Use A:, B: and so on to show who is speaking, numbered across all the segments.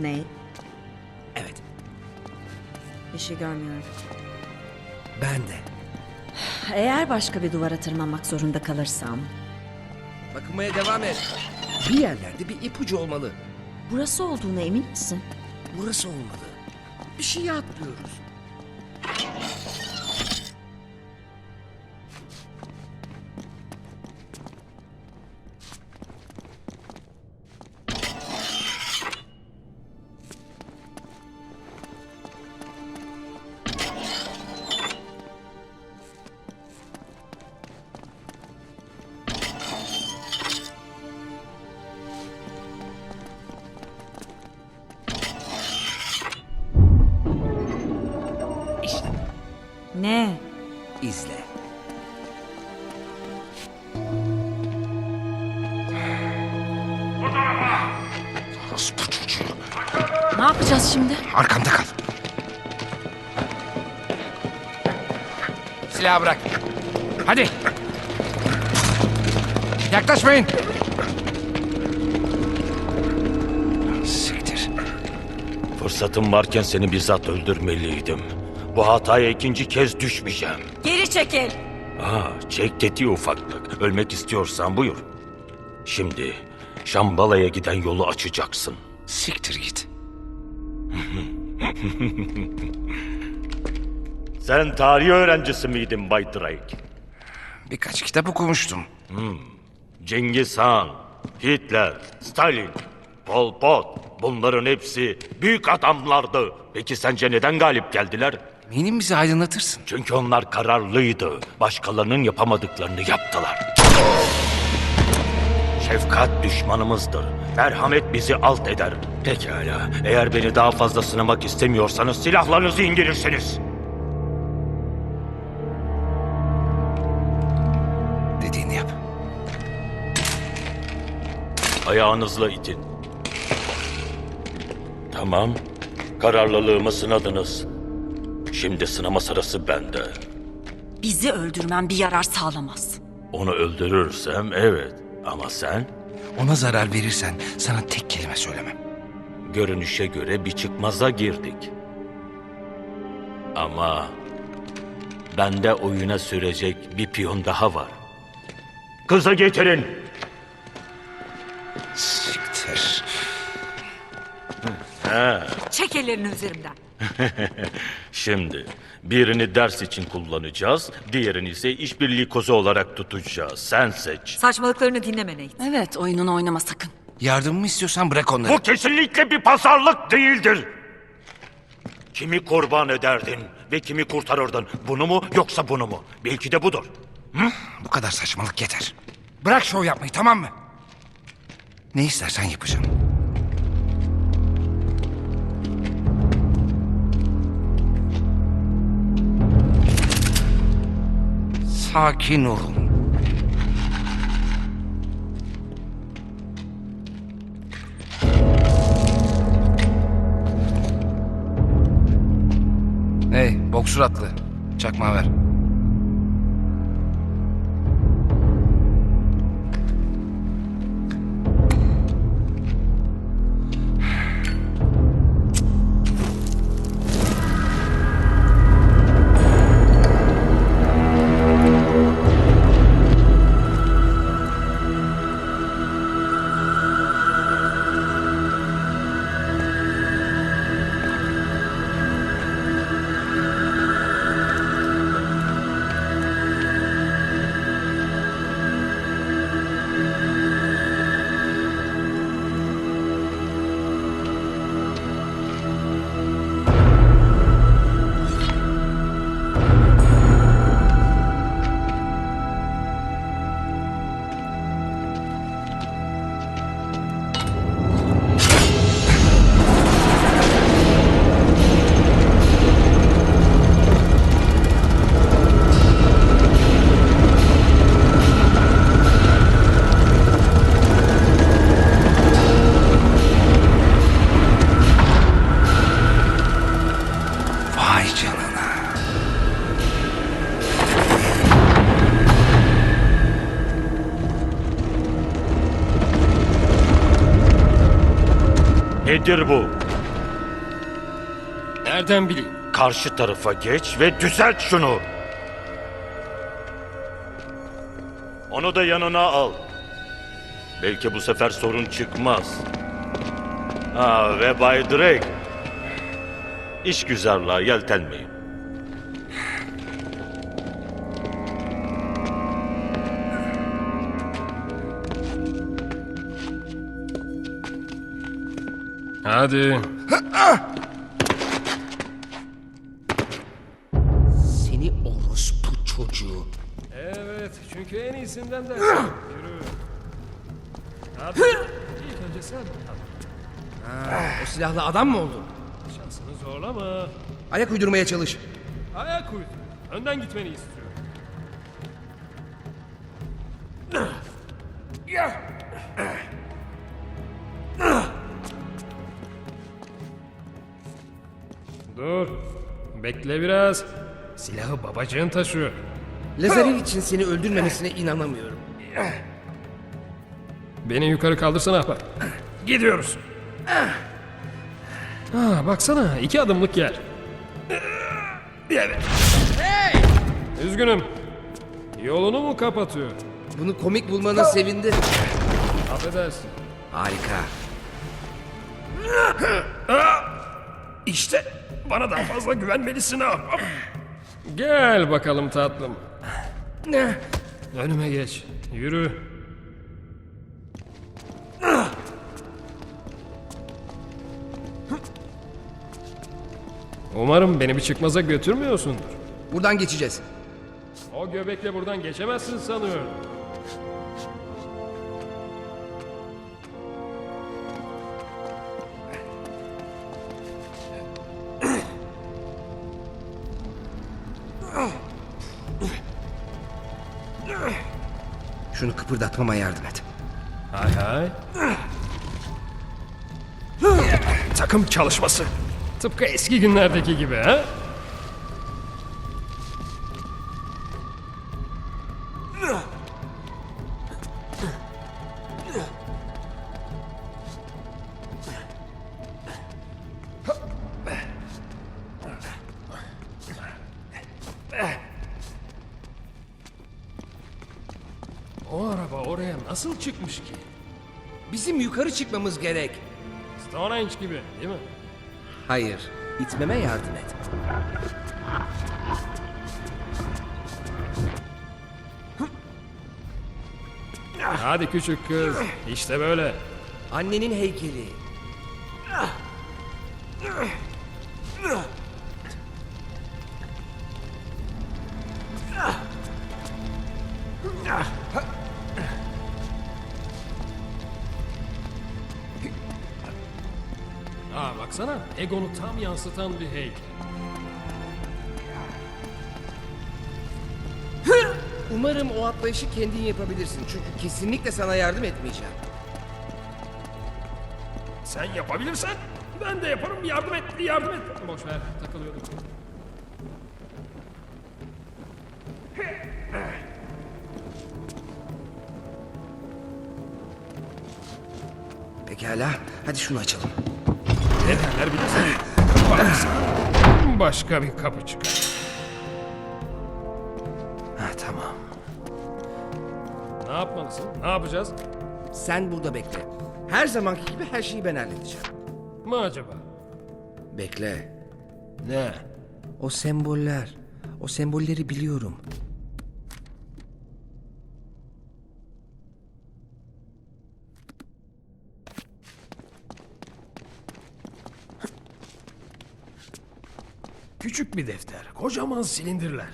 A: Ne?
B: Evet,
A: Bir şey görmüyorum.
B: ben de.
A: Eğer başka bir duvara tırmanmak zorunda kalırsam...
B: Bakınmaya devam et. Bir yerlerde bir ipucu olmalı.
A: Burası olduğuna emin misin?
B: Burası olmalı. Bir şey atlıyoruz.
C: Orospu çocuğu.
A: Ne yapacağız şimdi?
C: Arkamda kal.
B: Silahı bırak. Hadi. Yaklaşmayın.
C: Siktir.
D: Fırsatım varken seni bizzat öldürmeliydim. Bu hataya ikinci kez düşmeyeceğim.
A: Geri çekil!
D: Aa, çek tetiği ufaklık. Ölmek istiyorsan buyur. Şimdi Şambala'ya giden yolu açacaksın.
C: Siktir git.
D: Sen tarih öğrencisi miydin Bay Drake?
C: Birkaç kitap okumuştum.
D: Cengiz Han, Hitler, Stalin, Pol Pot bunların hepsi büyük adamlardı. Peki sence neden galip geldiler?
C: Eminim bizi aydınlatırsın.
D: Çünkü onlar kararlıydı. Başkalarının yapamadıklarını yaptılar. Şefkat düşmanımızdır. Merhamet bizi alt eder. Pekala. Eğer beni daha fazla sınamak istemiyorsanız silahlarınızı indirirsiniz.
C: Dediğini yap.
D: Ayağınızla itin. Tamam. Kararlılığımı sınadınız. Şimdi sınama sırası bende.
A: Bizi öldürmen bir yarar sağlamaz.
D: Onu öldürürsem evet. Ama sen
C: Ona zarar verirsen sana tek kelime söylemem.
D: görünüşe göre bir çıkmaza girdik. Ama bende oyuna sürecek bir piyon daha var. Kıza getirin.
C: Siktir.
A: Çek ellerini üzerimden.
D: Şimdi birini ders için kullanacağız, diğerini ise işbirliği kozu olarak tutacağız. Sen seç.
E: Saçmalıklarını dinleme Nate.
A: Evet, oyununu oynama sakın.
C: Yardımımı istiyorsan bırak onları.
D: Bu kesinlikle bir pazarlık değildir. Kimi kurban ederdin ve kimi kurtarırdın? Bunu mu yoksa bunu mu? Belki de budur.
C: Bu kadar saçmalık yeter. Bırak şov yapmayı tamam mı? Ne istersen yapacağım. Sakin olun. Hey, bok suratlı. Çakma ver.
D: Nedir bu?
E: Nereden bileyim?
D: Karşı tarafa geç ve düzelt şunu. Onu da yanına al. Belki bu sefer sorun çıkmaz. Ha ve Bay Drake. İşgüzarlığa yeltenmeyin.
E: Hadi.
B: Seni orospu çocuğu.
E: Evet, çünkü en iyisinden de. Yürü. Hadi. İlk önce sen.
B: O silahlı adam mı oldun?
E: Şansını zorlama.
B: Ayak uydurmaya çalış.
E: Ayak uydur. Önden gitmeni istiyorum. Bekle biraz. Silahı babacığın taşıyor.
B: Lazaril için seni öldürmemesine inanamıyorum.
E: Beni yukarı kaldırsana ahbap. Gidiyoruz. Ah, baksana iki adımlık yer. Evet. Üzgünüm. Yolunu mu kapatıyor?
B: Bunu komik bulmana sevindi.
E: Affedersin.
B: Harika.
E: İşte bana daha fazla güvenmelisin ahbap. Gel bakalım tatlım.
B: Ne?
E: Önüme geç. Yürü. Umarım beni bir çıkmaza götürmüyorsundur.
B: Buradan geçeceğiz.
E: O göbekle buradan geçemezsin sanıyorum.
B: Kıpırdatmama yardım et.
E: Hay hay. Takım çalışması. Tıpkı eski günlerdeki gibi ha? Çıkmış ki?
B: Bizim yukarı çıkmamız gerek.
E: Stonehenge gibi değil mi?
B: Hayır. itmeme yardım et.
E: Hadi küçük kız. İşte böyle.
B: Annenin heykeli.
E: Baksana. Egonu tam yansıtan bir heykel.
B: Umarım o atlayışı kendin yapabilirsin. Çünkü kesinlikle sana yardım etmeyeceğim.
E: Sen yapabilirsen ben de yaparım. Yardım et, yardım et. Boş ver, takılıyordum.
B: Pekala. Hadi şunu açalım.
E: Ne derler bilirsin. Baksa başka bir kapı çıkar.
B: Ha tamam.
E: Ne yapmalısın? Ne yapacağız?
B: Sen burada bekle. Her zamanki gibi her şeyi ben halledeceğim.
E: Mı acaba?
B: Bekle.
E: Ne?
B: O semboller. O sembolleri biliyorum.
E: Küçük bir defter, kocaman silindirler.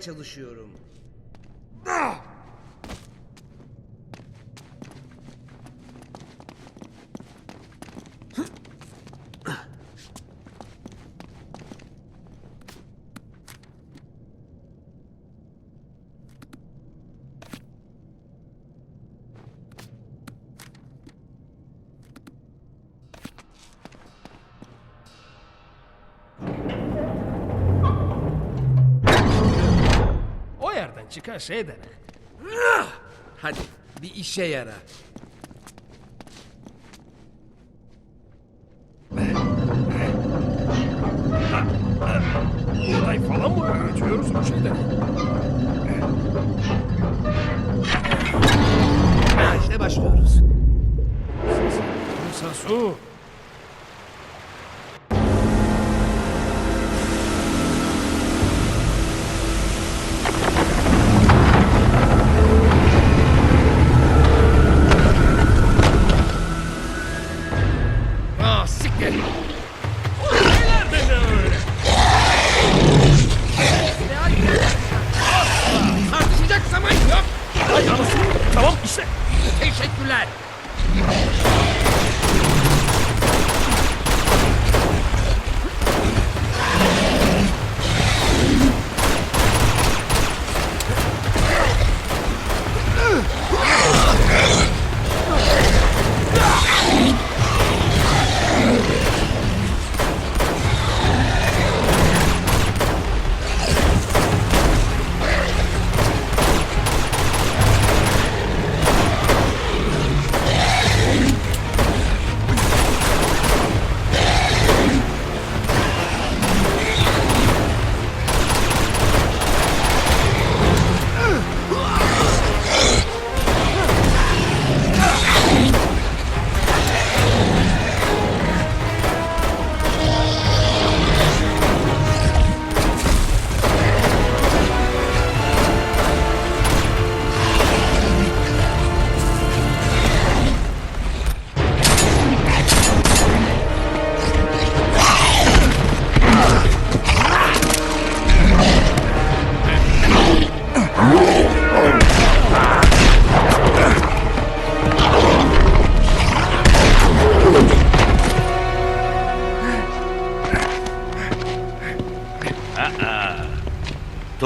B: Çalışıyorum.
E: Çıkan şey.
B: Hadi bir işe yara.
E: Buğday falan mı öğütüyoruz bu şeyden?
B: Ha işte başlıyoruz.
E: Yoksa su.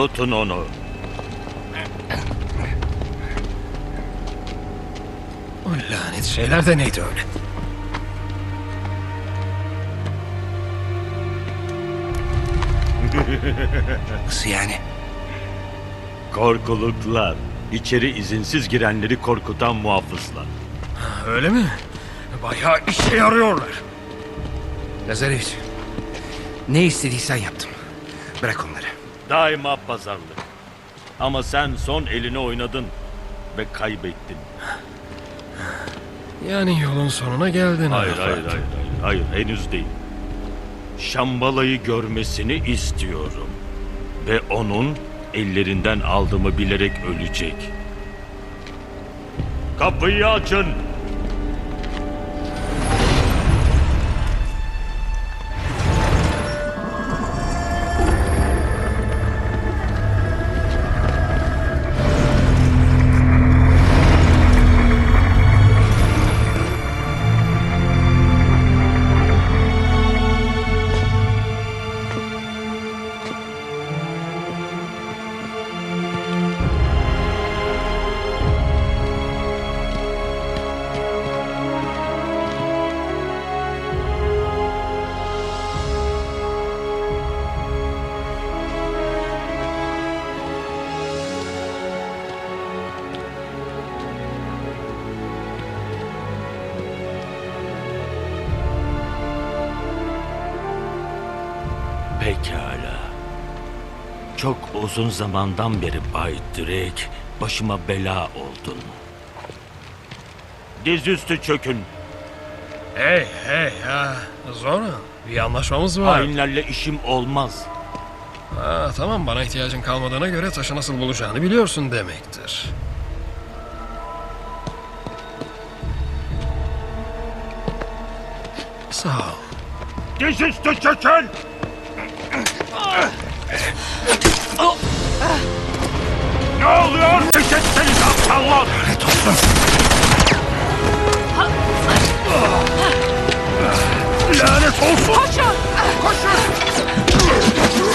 D: Tutun onu.
E: O lanet şeyler de neydi öyle?
C: Nasıl yani?
D: Korkuluklar. İçeri izinsiz girenleri korkutan muhafızlar.
E: Öyle mi? Bayağı işe yarıyorlar.
C: Lazareviç. Ne istediysen yaptım. Bırak onları.
D: Daima pazarlık. Ama sen son elini oynadın ve kaybettin.
E: Yani yolun sonuna geldin.
D: Hayır, hayır, hayır, hayır, hayır, henüz değil. Şambala'yı görmesini istiyorum. Ve onun ellerinden aldığımı bilerek ölecek. Kapıyı açın. Pekala. Çok uzun zamandan beri Bay Drake başıma bela oldun. Dizüstü çökün.
E: Hey hey ya. Zora bir anlaşmamız var.
D: Hainlerle işim olmaz.
E: Ha, tamam bana ihtiyacın kalmadığına göre taşı nasıl bulacağını biliyorsun demektir. Sağ ol.
D: Dizüstü çökün! Ne oluyor? Eşitsiniz aptallar! Lanet olsun! Koşun! Koşun!